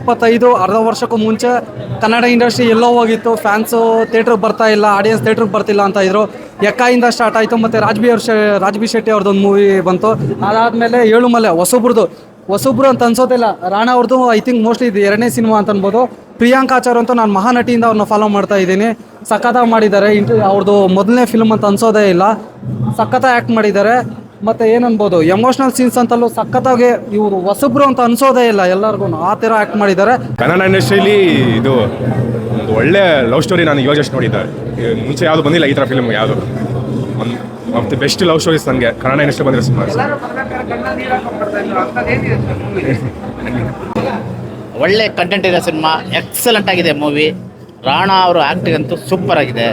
ಇಪ್ಪತ್ತೈದು, ಅರ್ಧ ವರ್ಷಕ್ಕೂ ಮುಂಚೆ ಕನ್ನಡ ಇಂಡಸ್ಟ್ರಿ ಎಲ್ಲೋ ಹೋಗಿತ್ತು. ಫ್ಯಾನ್ಸು ಥಿಯೇಟ್ರಿಗೆ ಬರ್ತಾ ಇಲ್ಲ ಆಡಿಯನ್ಸ್ ಥಿಯೇಟ್ರಿಗೆ ಬರ್ತಿಲ್ಲ ಅಂತ ಇದ್ರು. ಎಕ್ಕಾಯಿಂದ ಸ್ಟಾರ್ಟ್ ಆಯಿತು ಮತ್ತು ರಾಜ್ಬಿ ಅವ್ರ ಶೆ ರಾಜ್ಬಿ ಶೆಟ್ಟಿ ಅವ್ರದ್ದೊಂದು ಮೂವಿ ಬಂತು. ಅದಾದಮೇಲೆ ಏಳುಮಲೆ, ಹೊಸಬ್ರದ್ದು. ಹೊಸಬ್ರು ಅಂತ ಅನ್ಸೋದಿಲ್ಲ. ರಾಣಾ ಅವ್ರದ್ದು ಐ ಥಿಂಕ್ ಮೋಸ್ಟ್ಲಿ ಇದು ಎರಡನೇ ಸಿನಿಮಾ ಅಂತ ಅನ್ಬೋದು. ಪ್ರಿಯಾಂಕಾ ಆಚಾರ್ ಅಂತೂ ನಾನು ಮಹಾನಟಿಯಿಂದ ಅವ್ರನ್ನ ಫಾಲೋ ಮಾಡ್ತಾ ಇದ್ದೀನಿ. ಸಖತ್ತಾಗಿ ಮಾಡಿದ್ದಾರೆ. ಇಂಟು ಅವ್ರದ್ದು ಮೊದಲನೇ ಫಿಲ್ಮ್ ಅಂತ ಅನ್ಸೋದೇ ಇಲ್ಲ. ಸಖತ್ತಾಗಿ ಆ್ಯಕ್ಟ್ ಮಾಡಿದ್ದಾರೆ. ಮತ್ತು ಏನನ್ಬೋದು ಎಮೋಷ್ನಲ್ ಸೀನ್ಸ್ ಅಂತಲ್ಲೂ ಸಖತ್ತಾಗಿ ಇವರು ಹೊಸಬ್ರು ಅಂತ ಅನ್ಸೋದೇ ಇಲ್ಲ ಎಲ್ಲರಿಗೂ. ಆ ಥರ ಆ್ಯಕ್ಟ್ ಮಾಡಿದ್ದಾರೆ. ಕನ್ನಡ ಇಂಡಸ್ಟ್ರಿಲಿ ಇದು ಒಂದು ಒಳ್ಳೆ ಲವ್ ಸ್ಟೋರಿ ನಾನು ಇವಾಗ ಜಸ್ಟ್ ನೋಡಿದ್ದೆ. ಮುಂಚೆ ಯಾವುದು ಬಂದಿಲ್ಲ ಈ ಥರ ಫಿಲ್ಮ್ ಯಾವುದು. ಒಂದು of the best love stories ನನಗೆ. ಕನ್ನಡ ಇಂಡಸ್ಟ್ರಿ ಬಂದರೆ ಸಿನಿಮಾ ಒಳ್ಳೆ ಕಂಟೆಂಟ್ ಇದೆ ಸಿನಿಮಾ. ಎಕ್ಸಲೆಂಟ್ ಆಗಿದೆ ಮೂವಿ ರಾಣಾ ಅವರ ಆ್ಯಕ್ಟಿಂಗ್ ಅಂತೂ ಸೂಪರ್ ಆಗಿದೆ.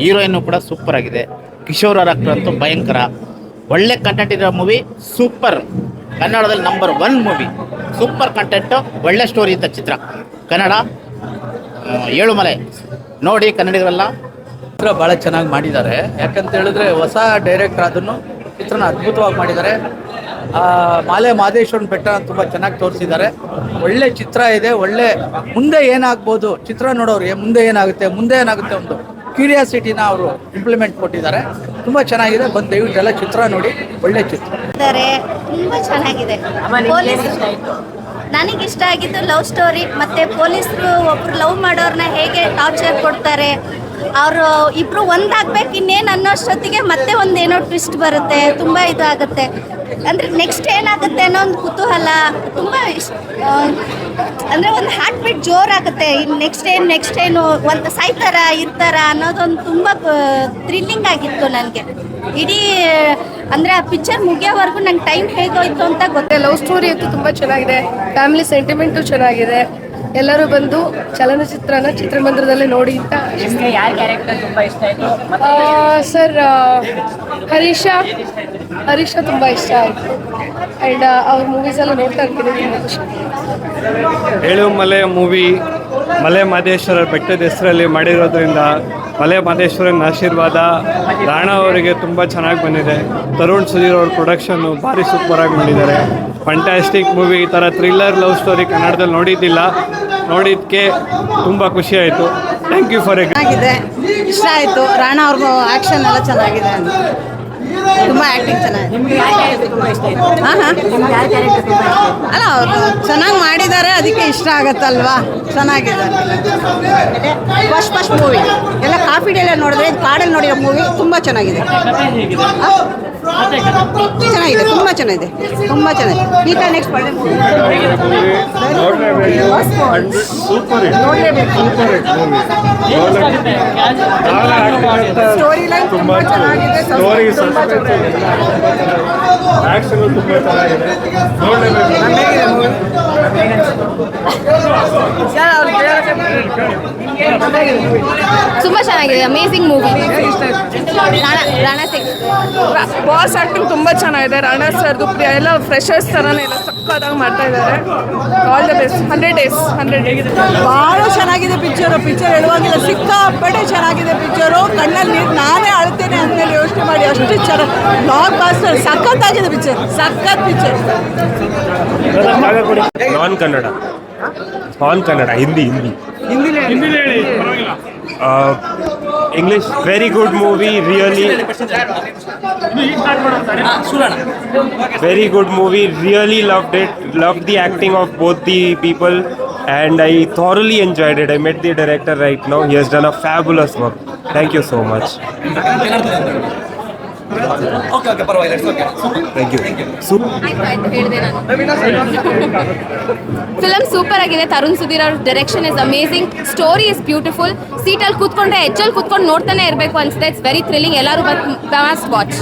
ಹೀರೋಯಿನ್ ಕೂಡ ಸೂಪರ್ ಆಗಿದೆ. ಕಿಶೋರ್ ಅವರ ಆಕ್ಟರ್ ಅಂತೂ ಭಯಂಕರ. ಒಳ್ಳೆ ಕಂಟೆಂಟ್ ಇರೋ ಮೂವಿ ಸೂಪರ್ ಕನ್ನಡದಲ್ಲಿ number one movie super content ಒಳ್ಳೆ ಸ್ಟೋರಿ ಇದ್ದ ಚಿತ್ರ. ಕನ್ನಡ ಏಳು ಏಳುಮಲೆ ನೋಡಿ ಕನ್ನಡಿಗರೆಲ್ಲ. ಚಿತ್ರ ಭಾಳ ಚೆನ್ನಾಗಿ ಮಾಡಿದ್ದಾರೆ. ಯಾಕಂತ ಹೇಳಿದ್ರೆ ಹೊಸ ಡೈರೆಕ್ಟರ್ ಅದನ್ನು ಚಿತ್ರನ ಅದ್ಭುತವಾಗಿ ಮಾಡಿದ್ದಾರೆ. ಮಾಲೆ ಮಾದೇಶ್ವರನ ಬೆಟ್ಟ ತುಂಬ ಚೆನ್ನಾಗಿ ತೋರಿಸಿದ್ದಾರೆ. ಒಳ್ಳೆ ಚಿತ್ರ ಇದೆ, ಒಳ್ಳೆ ಮುಂದೆ ಏನಾಗ್ಬೋದು, ಚಿತ್ರ ನೋಡೋರಿಗೆ ಮುಂದೆ ಏನಾಗುತ್ತೆ ಮುಂದೆ ಏನಾಗುತ್ತೆ ಒಂದು ಕ್ಯೂರಿಯಾಸಿಟಿನ ಅವರು ಇಂಪ್ಲಿಮೆಂಟ್ ಕೊಟ್ಟಿದ್ದಾರೆ. ತುಂಬ ಚೆನ್ನಾಗಿದೆ. ಬಂದು ದಯವಿಟ್ಟು ಎಲ್ಲ ಚಿತ್ರ ನೋಡಿ. ಒಳ್ಳೆ ಚಿತ್ರ. ಇದ್ದಾರೆ ತುಂಬಾ ಚೆನ್ನಾಗಿದೆ. ಪೊಲೀಸ್ ನನಗೆ ಇಷ್ಟ ಆಗಿದ್ದು ಲವ್ ಸ್ಟೋರಿ ಮತ್ತೆ ಪೊಲೀಸರು ಒಬ್ರು ಲವ್ ಮಾಡೋರ್ನ ಹೇಗೆ ಟಾರ್ಚರ್ ಕೊಡ್ತಾರೆ ಅವರು ಇಬ್ರು ಒಂದಾಗ್ಬೇಕು ಇನ್ನೇನು ಅನ್ನೋಷ್ಟೊತ್ತಿಗೆ ಮತ್ತೆ ಒಂದೇನೋ ಟ್ವಿಸ್ಟ್ ಬರುತ್ತೆ, ತುಂಬ ಇದಾಗುತ್ತೆ. ಅಂದ್ರೆ ನೆಕ್ಸ್ಟ್ ಏನಾಗುತ್ತೆ ಅನ್ನೋ ಒಂದು ಕುತೂಹಲ, ತುಂಬ ಇಷ್ಟ ಅಂದ್ರೆ ಒಂದು ಹಾರ್ಟ್ ಬೀಟ್ ಜೋರಾಗುತ್ತೆ. ಇನ್ನು ನೆಕ್ಸ್ಟ್ ಏನು ನೆಕ್ಸ್ಟ್ ಏನು, ಒಂದು ಸಾಯ್ತಾರ, ಇರ್ತಾರ ಅನ್ನೋದೊಂದು ತುಂಬ ಥ್ರಿಲ್ಲಿಂಗ್ ಆಗಿತ್ತು ನನಗೆ. ಇಡೀ, ಅಂದ್ರೆ ಆ ಪಿಕ್ಚರ್ ಮುಗಿಯೋವರೆಗೂ ನಂಗೆ ಟೈಮ್ ಹೇಗೋಯ್ತು ಅಂತ ಗೊತ್ತೇ ಲವ್ ಸ್ಟೋರಿ ಅಂತೂ ತುಂಬ ಚೆನ್ನಾಗಿದೆ. ಫ್ಯಾಮಿಲಿ ಸೆಂಟಿಮೆಂಟು ಚೆನ್ನಾಗಿದೆ. ಎಲ್ಲರೂ ಬಂದು ಚಲನಚಿತ್ರನ ಚಿತ್ರಮಂದಿರದಲ್ಲೇ ನೋಡಿ ಅಂತ ಆ, ಸರ್ ಹರೀಶ. ಹರೀಶ ತುಂಬ ಇಷ್ಟ ಆಯ್ತು. ಅಂಡ್ ಅವ್ರ ಮೂವೀಸ್ ಎಲ್ಲ ನೋಡ್ತಾ ಇರ್ತೀನಿ ತುಂಬ ಖುಷಿ. ಏಳುಮಲೆ ಮೂವಿ ಮಲೆ ಮಹದೇಶ್ವರ ಬೆಟ್ಟದ ಹೆಸರಲ್ಲಿ ಮಾಡಿರೋದ್ರಿಂದ ಮಲೆ ಮಹದೇಶ್ವರನ ಆಶೀರ್ವಾದ ರಾಣಾ ಅವರಿಗೆ ತುಂಬ ಚೆನ್ನಾಗಿ ಬಂದಿದೆ. ತರುಣ್ ಸುಧೀರ್ ಅವ್ರ ಪ್ರೊಡಕ್ಷನ್ನು ಭಾರಿ ಸೂಪರಾಗಿ ಮಾಡಿದ್ದಾರೆ. ಫಂಟ್ಯಾಸ್ಟಿಕ್ ಮೂವಿ ಈ ಥರ ಥ್ರಿಲ್ಲರ್ ಲವ್ ಸ್ಟೋರಿ ಕನ್ನಡದಲ್ಲಿ ನೋಡಿದ್ದಿಲ್ಲ. ನೋಡಿದ್ದಕ್ಕೆ ತುಂಬ ಖುಷಿ ಆಯಿತು. ಥ್ಯಾಂಕ್ ಯು ಫಾರ್ ಎಕ್ ಚೆನ್ನಾಗಿದೆ. ಇಷ್ಟ ಆಯಿತು. ರಾಣಾ ಅವ್ರಿಗೂ ಆ್ಯಕ್ಷನ್ ಎಲ್ಲ ಚೆನ್ನಾಗಿದೆ ತುಂಬ ಆ್ಯಕ್ಟಿಂಗ್ ಚೆನ್ನಾಗಿದೆ. ಹಾಂ ಹಾಂ. ಅಲ್ಲ ಅವರು ಚೆನ್ನಾಗಿ ಮಾಡಿದ್ದಾರೆ ಅದಕ್ಕೆ ಇಷ್ಟ ಆಗತ್ತಲ್ವಾ? ಚೆನ್ನಾಗಿದೆ. ಫಸ್ಟ್ ಫಸ್ಟ್ ಮೂವಿ ಎಲ್ಲ ಕಾಫಿ ಡೇಲ್ಲ ನೋಡಿದ್ರೆ ಇದು ಕಾಡಲ್ಲಿ ನೋಡಿರೋ ಮೂವಿ ತುಂಬ ಚೆನ್ನಾಗಿದೆ? ಚೆನ್ನಾಗಿದೆ ತುಂಬ ಚೆನ್ನಾಗಿದೆ ತುಂಬ ಚೆನ್ನಾಗಿದೆ. ಈ ಥರ ನೆಕ್ಸ್ಟ್ ಸ್ಟೋರಿ ಲೈನ್ ತುಂಬ ಚೆನ್ನಾಗಿದೆ ತುಂಬ ಚೆನ್ನಾಗಿದೆ. ತುಂಬ ಚೆನ್ನಾಗಿದೆ amazing movie Rana Singh boss acting ತುಂಬ ಚೆನ್ನಾಗಿದೆ. ರಾಣಾ ಸರ್ದು ಪ್ರಿಯ ಎಲ್ಲ ಫ್ರೆಶರ್ಸ್ ಥರನೇ ಎಲ್ಲ ಸಕ್ಕತ್ತಾಗಿ ಮಾಡ್ತಾ ಇದ್ದಾರೆ. All the best hundred days hundred days ಭಾಳ ಚೆನ್ನಾಗಿದೆ ಪಿಕ್ಚರ್ ಪಿಕ್ಚರ್ ಹೇಳುವಾಗಿಲ್ಲ ಸಿಕ್ಕಾಪಟ್ಟೆ ಚೆನ್ನಾಗಿದೆ ಪಿಕ್ಚರು ಕಣ್ಣಲ್ಲಿ ನೀರು ನಾನೇ ಅಳ್ತೇನೆ ಅಂದಮೇಲೆ ಯೋಚನೆ ಮಾಡಿ ಅಷ್ಟು ಚೆನ್ನಾಗಿ ಬ್ಲಾಕ್ ಬಾಸ್ಟರ್ ಸಖತ್ತಾಗಿದೆ ಪಿಕ್ಚರ್ ಸಖತ್ ಪಿಕ್ಚರ್ ನಾನ್ ಕನ್ನಡ ನಾನ್ Kannada Hindi Hindi Uh, English, very good movie, really. Very good movie, really loved it. Loved the acting of both the people, and I thoroughly enjoyed it. I met the director right now, he has done a fabulous work. Thank you so much. Thank thank you film super ಆಗಿದೆ. ತರುಣ್ ಸುಧೀರ್ ಅವ್ರ direction is amazing story is beautiful ಸೀಟಲ್ಲಿ ಕೂತ್ಕೊಂಡ್ರೆ ಹೆಚ್ಚಲ್ಲಿ ಕುತ್ಕೊಂಡು ನೋಡ್ತಾನೆ ಇರಬೇಕು ಅನ್ಸುತ್ತೆ. It's very thrilling ಎಲ್ಲರೂ but watch